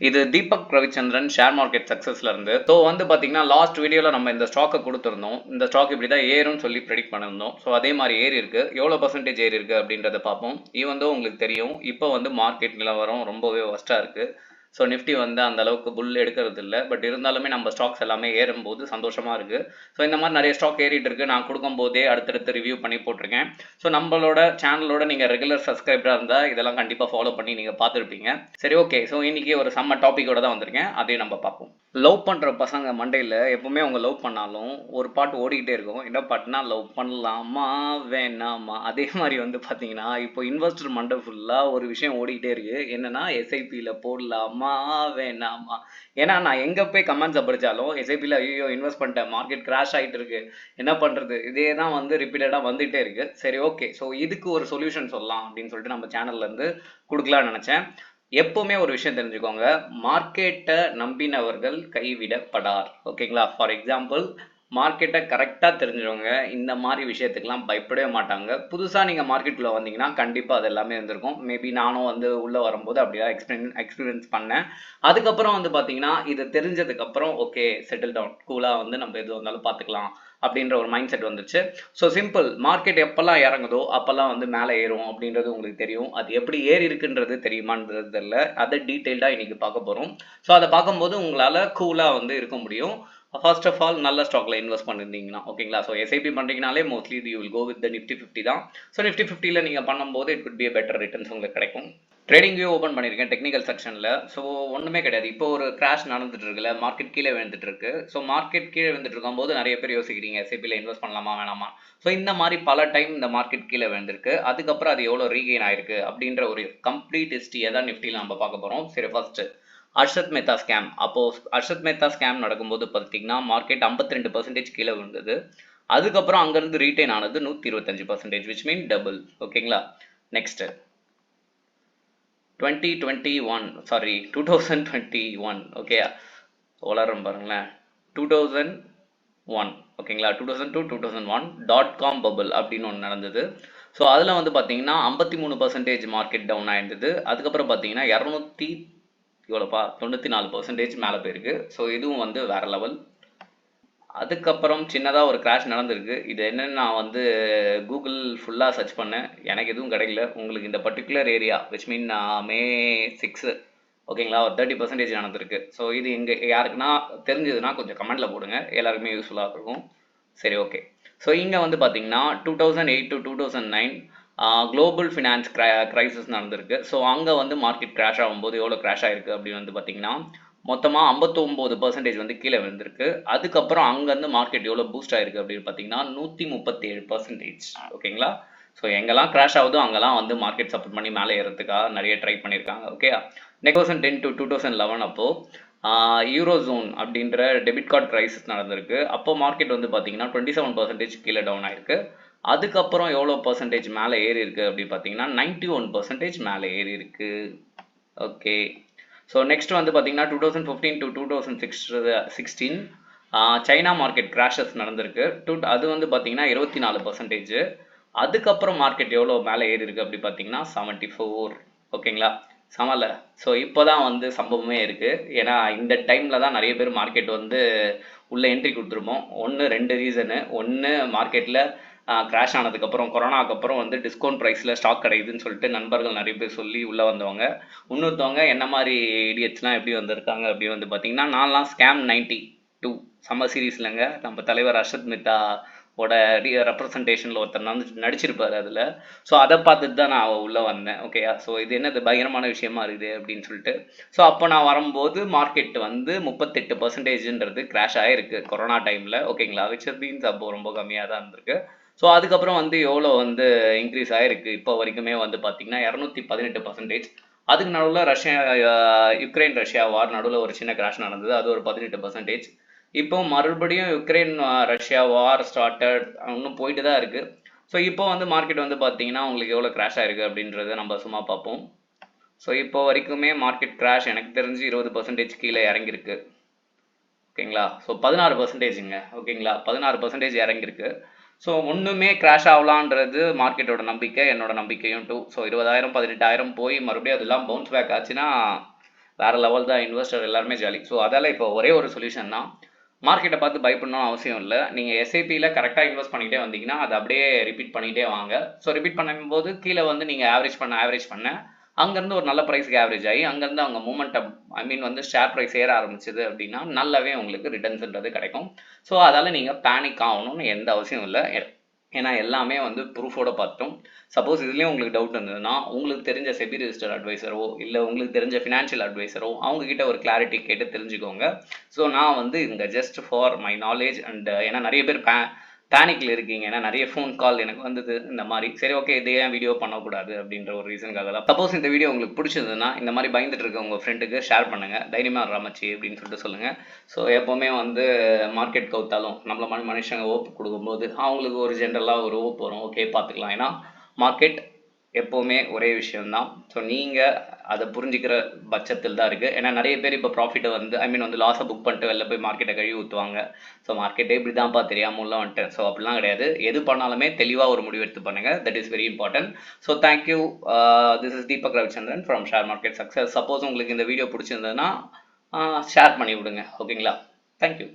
இது Deepak Ravichandran share market சக்ஸஸ்ல இருந்து. ஸோ வந்து பார்த்தீங்கன்னா லாஸ்ட் வீடியோவில் நம்ம இந்த ஸ்டாக்கை கொடுத்துருந்தோம். இந்த ஸ்டாக் இப்படி தான் ஏறும்னு சொல்லி ப்ரெடிக்ட் பண்ணியிருந்தோம் ஸோ அதே மாதிரி ஏறி இருக்கு. எவ்வளோ பர்சன்டேஜ் ஏறி இருக்கு அப்படின்றத பார்ப்போம். ஈவன் உங்களுக்கு தெரியும் இப்போ வந்து மார்க்கெட் நிலவரம் ரொம்பவே ஒஸ்ட்டாக இருக்கு. ஸோ நிஃப்டி வந்து அந்த அளவுக்கு புல் எடுக்கிறது இல்லை. பட் இருந்தாலுமே நம்ம ஸ்டாக்ஸ் எல்லாமே ஏறும்போது சந்தோஷமாக இருக்குது ஸோ இந்த மாதிரி நிறைய ஸ்டாக் ஏறிட்டு இருக்கு. நான் கொடுக்கும்போதே அடுத்தடுத்து ரிவ்யூ பண்ணி போட்டிருக்கேன். ஸோ நம்மளோட சேனலோட நீங்கள் ரெகுலர் சப்ஸ்கிரைபராக இருந்தால் இதெல்லாம் கண்டிப்பாக ஃபாலோ பண்ணி நீங்கள் பார்த்துருப்பீங்க. சரி ஓகே ஸோ இன்னைக்கு ஒரு செம்ம டாப்பிக்கோட தான் வந்திருக்கேன். அதையும் நம்ம பார்ப்போம். லவ் பண்ணுற பசங்க மண்டையில் எப்பவுமே அவங்க லவ் பண்ணாலும் ஒரு பாட்டு ஓடிக்கிட்டே இருக்கும். என்ன பாட்டுனா லவ் பண்ணலாமா? வேணாமா? அதே மாதிரி வந்து பார்த்தீங்கன்னா இப்போ இன்வெஸ்டர் மண்டை ஃபுல்லாக ஒரு விஷயம் ஓடிக்கிட்டே இருக்குது என்னென்னா எஸ்ஐபியில் போடலாமா? வேணாமா ஏன்னா நான் எங்கே போய் கமெண்ட்ஸை படித்தாலும் எஸ்ஐபியில் ஐயோ இன்வெஸ்ட் பண்ணிட்டேன் மார்க்கெட் கிராஷ் ஆகிட்டு இருக்கு. என்ன பண்ணுறது இதே தான் வந்து ரிப்பீட்டடாக வந்துகிட்டே இருக்கு. சரி ஓகே ஸோ இதுக்கு ஒரு சொல்யூஷன் சொல்லலாம் அப்படின்னு சொல்லிட்டு நம்ம சேனல்ல இருந்து கொடுக்கலாம்னு நினச்சேன். எப்பவுமே ஒரு விஷயம் தெரிஞ்சுக்கோங்க. மார்க்கெட்டை நம்பினவர்கள் கைவிடப்படார். ஓகேங்களா ஃபார் எக்ஸாம்பிள் மார்க்கெட்டை கரெக்டாக தெரிஞ்சவங்க இந்த மாதிரி விஷயத்துக்கெல்லாம் பயப்படவே மாட்டாங்க. புதுசாக நீங்கள் மார்க்கெட்டுக்குள்ளே வந்தீங்கன்னா கண்டிப்பாக அது எல்லாமே இருந்திருக்கும். மேபி நானும் வந்து உள்ளே வரும்போது அப்படிதான் எக்ஸ்பீரியன் எக்ஸ்பீரியன்ஸ் பண்ணேன். அதுக்கப்புறம் வந்து பார்த்தீங்கன்னா இது தெரிஞ்சதுக்கப்புறம் ஓகே செட்டில் டவுன் கூலாக வந்து நம்ம எது வந்தாலும் பார்த்துக்கலாம் அப்படின்ற ஒரு மைண்ட் செட் வந்துச்சு. ஸோ சிம்பிள் மார்க்கெட் எப்போல்லாம் இறங்குதோ அப்போல்லாம் வந்து மேலே ஏறும் அப்படின்றது உங்களுக்கு தெரியும். அது எப்படி ஏறி இருக்குன்றது தெரியுமான்றது தெரியல. அதை டீட்டெயில்டாக இன்னைக்கு பார்க்க போகிறோம் ஸோ அதை பார்க்கும்போது உங்களால் கூலாக வந்து இருக்க முடியும். ஃபர்ஸ்ட் ஆஃப் ஆல் நல்ல ஸ்டாக்ல இன்வெஸ்ட் பண்ணிருந்தீங்கன்னா ஓகேங்களா so SIP பண்ணுறீங்கனாலே mostly you will go with the Nifty fifty தான். ஸோ நிஃப்டி ஃபிஃப்டியில் நீங்கள் பண்ணும்போது it could be better returns உங்களுக்கு கிடைக்கும். ட்ரேடிங் வியூ ஓப்பன் பண்ணியிருக்கேன் டெக்னிக்கல் செக்ஷனில் ஸோ ஒன்றுமே கிடையாது. இப்போ ஒரு கிராஷ் நடந்துட்டு இருக்குல்ல மார்க்கெட் கீழே விழுந்துட்டு இருக்கு. ஸோ மார்க்கெட் கீழே விழுந்துட்டு இருக்கும்போது நிறைய பேர் யோசிக்கிறீங்க எஸ்ஐபியில் இன்வெஸ்ட் பண்ணலாமா வேணாமா? ஸோ இந்த மாதிரி பல டைம் இந்த மார்க்கெட் கீழே விழுந்திருக்கு. அதுக்கப்புறம் அது எவ்வளோ ரீகெயின் ஆயிருக்கு அப்படின்ற ஒரு கம்ப்ளீட் ஹிஸ்ட்ரியை தான் நிஃப்டியில் நம்ம பார்க்க போகிறோம் சரி ஃபர்ஸ்ட்டு அர்ஷத் மேத்தா ஸ்கேம் அப்போ அர்ஷத் மேத்தா ஸ்கேம் நடக்கும்போது பார்த்தீங்கன்னா மார்க்கெட் ஐம்பத்தி ரெண்டு பர்சன்டேஜ் கீழே விழுந்தது. அதுக்கப்புறம் அங்கேருந்து ரீட்டைன் ஆனது நூற்றி இருபத்தஞ்சு பர்சன்டேஜ் விச் மீன் டபுள் ஓகேங்களா next twenty twenty one sorry two thousand twenty one okay வளரும் பாருங்களேன். டூ தௌசண்ட் ஒன் ஓகேங்களா two thousand two two thousand one dot com bubble அப்படின்னு ஒன்று நடந்தது. ஸோ அதில் வந்து பார்த்தீங்கன்னா ஐம்பத்தி மூணு பர்சன்டேஜ் மார்க்கெட் டவுன் ஆயிருந்தது. அதுக்கப்புறம் பார்த்தீங்கன்னா இரநூத்தி இவ்வளோப்பா தொண்ணூற்றி நாலு பர்சன்டேஜ் மேலே போயிருக்கு. ஸோ இதுவும் வந்து வேற லெவல் அதுக்கப்புறம் சின்னதாக ஒரு கிராஷ் நடந்திருக்கு. இது என்னன்னு நான் வந்து கூகுள் ஃபுல்லாக சர்ச் பண்ணேன். எனக்கு எதுவும் கிடைக்கல. உங்களுக்கு இந்த particular area which mean May six ஓகேங்களா ஒரு தேர்ட்டி பர்சன்டேஜ் நடந்திருக்கு. ஸோ இது எங்கே யாருக்குன்னா தெரிஞ்சதுன்னா கொஞ்சம் கமெண்ட்டில் போடுங்க. எல்லாருக்குமே யூஸ்ஃபுல்லாக இருக்கும். சரி ஓகே ஸோ இங்கே வந்து பார்த்தீங்கன்னா two thousand eight to two thousand nine global finance crisis நடந்திருக்கு. ஸோ அங்கே வந்து மார்க்கெட் கிராஷ் ஆகும்போது எவ்வளோ கிராஷ் ஆயிருக்கு அப்படின்னு வந்து பார்த்தீங்கன்னா மொத்தமாக ஐம்பத்தொம்போது பர்சன்டேஜ் வந்து கீழே விழுந்திருக்கு. அதுக்கப்புறம் அங்கேருந்து மார்க்கெட் எவ்வளோ பூஸ்ட் ஆயிருக்கு அப்படின்னு பார்த்தீங்கன்னா நூற்றி முப்பத்தி ஏழு பர்சன்டேஜ் ஓகேங்களா? ஸோ எங்கெல்லாம் கிராஷ் ஆகுதோ அங்கெல்லாம் வந்து மார்க்கெட் சப்போர்ட் பண்ணி மேலே ஏறதுக்காக நிறைய ட்ரை பண்ணியிருக்காங்க. Okay next thousand ten to two thousand eleven அப்போ யூரோ ஜோன் அப்படின்ற டெபிட் கார்டு கிரைசிஸ் நடந்திருக்கு. அப்போ மார்க்கெட் வந்து பார்த்தீங்கன்னா டுவெண்ட்டி செவன் பர்சன்டேஜ் கீழே டவுன் ஆயிருக்கு. அதுக்கப்புறம் எவ்வளோ பர்சன்டேஜ் மேலே ஏறி இருக்கு அப்படின்னு பார்த்தீங்கன்னா நைன்டி ஒன் பர்சன்டேஜ் மேலே ஏறி இருக்கு. ஓகே ஸோ நெக்ஸ்ட் வந்து பார்த்தீங்கன்னா two thousand fifteen to two thousand six sixteen China market crashes நடந்திருக்கு. டூ அது வந்து பார்த்தீங்கன்னா இருபத்தி நாலு பர்சன்டேஜ் அதுக்கப்புறம் மார்க்கெட் எவ்வளோ மேலே ஏறி இருக்கு அப்படி பார்த்தீங்கன்னா செவன்ட்டி ஃபோர் ஓகேங்களா? சமல ஸோ இப்போ தான் வந்து சம்பவமே இருக்குது ஏன்னா இந்த டைமில் தான் நிறைய பேர் மார்க்கெட் வந்து உள்ளே என்ட்ரி கொடுத்துருப்போம். ஒன்று ரெண்டு ரீசனு ஒன்று மார்க்கெட்டில் கிராஷ் ஆனதுக்கப்புறம் கொரோனாக்கு அப்புறம் வந்து டிஸ்கவுண்ட் ப்ரைஸில் ஸ்டாக் கிடைக்குதுன்னு சொல்லிட்டு நண்பர்கள் நிறைய பேர் சொல்லி உள்ளே வந்தவங்க. இன்னொருத்தவங்க என்ன மாதிரி இடியட்ஸ்லாம் எப்படி வந்திருக்காங்க அப்படி வந்து பார்த்தீங்கன்னா நான்லாம் ஸ்கேம் நைன்டி டூ சம்மர் சீரீஸ்லங்க நம்ம தலைவர் அர்ஷத் மித்தா ஓட ரெப்ரசன்டேஷனில் ஒருத்தர் வந்து நடிச்சிருப்பாரு அதில். ஸோ அதை பார்த்துட்டு தான் நான் உள்ளே வந்தேன். ஓகேயா ஸோ இது என்னது? பயங்கரமான விஷயமா இருக்குது அப்படின்னு சொல்லிட்டு. ஸோ அப்போ நான் வரும்போது மார்க்கெட் வந்து முப்பத்தெட்டு பர்சன்டேஜ்ன்றது கிராஷ் ஆகிருக்கு கொரோனா டைமில் ஓகேங்களா விச் மீன்ஸ் அப்போ ரொம்ப கம்மியாக தான் இருந்திருக்கு. ஸோ அதுக்கப்புறம் வந்து எவ்வளோ வந்து இன்க்ரீஸ் ஆகிருக்கு இப்போ வரைக்குமே வந்து பார்த்தீங்கன்னா இரநூத்தி பதினெட்டு பர்சன்டேஜ் அதுக்கு நடுவில் ரஷ்யா யுக்ரைன் ரஷ்யா வார் நடுவில் ஒரு சின்ன கிராஷ் நடந்தது. அது ஒரு பதினெட்டு பர்சன்டேஜ் இப்போ மறுபடியும் யுக்ரைன் ரஷ்யா வார் ஸ்டார்டட் இன்னும் போயிட்டு தான் இருக்குது ஸோ இப்போ வந்து மார்க்கெட் வந்து பார்த்தீங்கன்னா உங்களுக்கு எவ்வளோ கிராஷ் ஆயிருக்கு அப்படின்றத நம்ம சும்மா பார்ப்போம். ஸோ இப்போ வரைக்குமே மார்க்கெட் கிராஷ் எனக்கு தெரிஞ்சு இருபது பர்சன்டேஜ் கீழே இறங்கியிருக்கு. ஓகேங்களா? ஸோ பதினாறு பர்சன்டேஜுங்க ஓகேங்களா? பதினாறு பர்சன்டேஜ் இறங்கியிருக்கு. ஸோ ஒன்றுமே கிராஷ் ஆகலான்றது மார்க்கெட்டோட நம்பிக்கை என்னோட நம்பிக்கையும் டூ ஸோ இருபதாயிரம் பதினெட்டாயிரம் போய் மறுபடியும் அதெல்லாம் பவுன்ஸ் பேக் ஆச்சுன்னா வேறு லெவல் தான் இன்வெஸ்டர் எல்லாருமே ஜாலி ஸோ அதால் இப்போ ஒரே ஒரு சொல்யூஷன் தான். மார்க்கெட்டை பார்த்து பயப்படணும்னு அவசியம் இல்லை. நீங்கள் எஸ்ஐபியில் கரெக்டாக இன்வெஸ்ட் பண்ணிகிட்டே வந்தீங்கன்னா அதை அப்படியே ரிப்பீட் பண்ணிகிட்டே வாங்க. ஸோ ரிப்பீட் பண்ணும்போது கீழே வந்து நீங்கள் ஆவரேஜ் பண்ண ஆவரேஜ் பண்ண அங்கேருந்து ஒரு நல்ல ப்ரைஸ்க்கு ஆவரேஜ் ஆகி அங்கேருந்து அவங்க மூமெண்டம் ஐ மீன் வந்து ஷேர் ப்ரைஸ் ஏற ஆரம்பிச்சது அப்படின்னா நல்லாவே உங்களுக்கு ரிட்டர்ன்ஸ்ன்றது கிடைக்கும். ஸோ அதால் நீங்கள் பேனிக் ஆகணும்னு எந்த அவசியம் இல்லை. ஏன்னா எல்லாமே வந்து ப்ரூஃபோட பார்த்தோம் சப்போஸ் இதுலேயும் உங்களுக்கு டவுட் இருந்ததுன்னா உங்களுக்கு தெரிஞ்ச செபி ரிஜிஸ்டர் அட்வைசரோ இல்லை உங்களுக்கு தெரிஞ்ச ஃபினான்ஷியல் அட்வைசரோ அவங்கக்கிட்ட ஒரு கிளாரிட்டி கேட்டு தெரிஞ்சுக்கோங்க. ஸோ நான் வந்து இங்கே just for my knowledge and ஏன்னா நிறைய பேர் பே பேனிக்கில் இருக்கீங்க. ஏன்னா நிறைய ஃபோன் கால் எனக்கு வந்தது. இந்த மாதிரி சரி ஓகே இதே ஏன் வீடியோ பண்ணக்கூடாது அப்படின்ற ஒரு ரீசனுக்காக தான் சப்போஸ் இந்த வீடியோ உங்களுக்கு பிடிச்சதுன்னா இந்த மாதிரி பயந்துட்டு இருக்க உங்கள் ஃப்ரெண்டுக்கு ஷேர் பண்ணுங்கள் தைரியமாக ராமச்சி அப்படின்னு சொல்லிட்டு சொல்லுங்கள் ஸோ எப்போவுமே வந்து மார்க்கெட் கவுத்தாலும் நம்மள மாதிரி மனுஷங்க ஓப்பு கொடுக்கும்போது அவங்களுக்கு ஒரு ஜென்ரலாக ஒரு ஓப்பு வரும். ஓகே பார்த்துக்கலாம். ஏன்னா மார்க்கெட் எப்போவுமே ஒரே விஷயம்தான். ஸோ நீங்கள் அதை புரிஞ்சிக்கிற பட்சத்தில் தான் இருக்குது ஏன்னா நிறைய பேர் இப்போ ப்ராஃபிட்டை வந்து ஐ மீன் வந்து லாஸை புக் பண்ணிட்டு வெளில போய் மார்க்கெட்டை கழுவி ஊற்றுவாங்க ஸோ மார்க்கெட்டே இப்படி தான்ப்பா தெரியாமலாம் வந்துட்டேன். ஸோ அப்படிலாம் கிடையாது. எது பண்ணாலுமே தெளிவாக ஒரு முடிவு எடுத்து பண்ணுங்கள் that is very important so thank you this is Deepak Ravichandran from share market success suppose உங்களுக்கு இந்த வீடியோ பிடிச்சிருந்ததுன்னா uh, ஷேர் பண்ணி விடுங்க. ஓகேங்களா தேங்க்யூ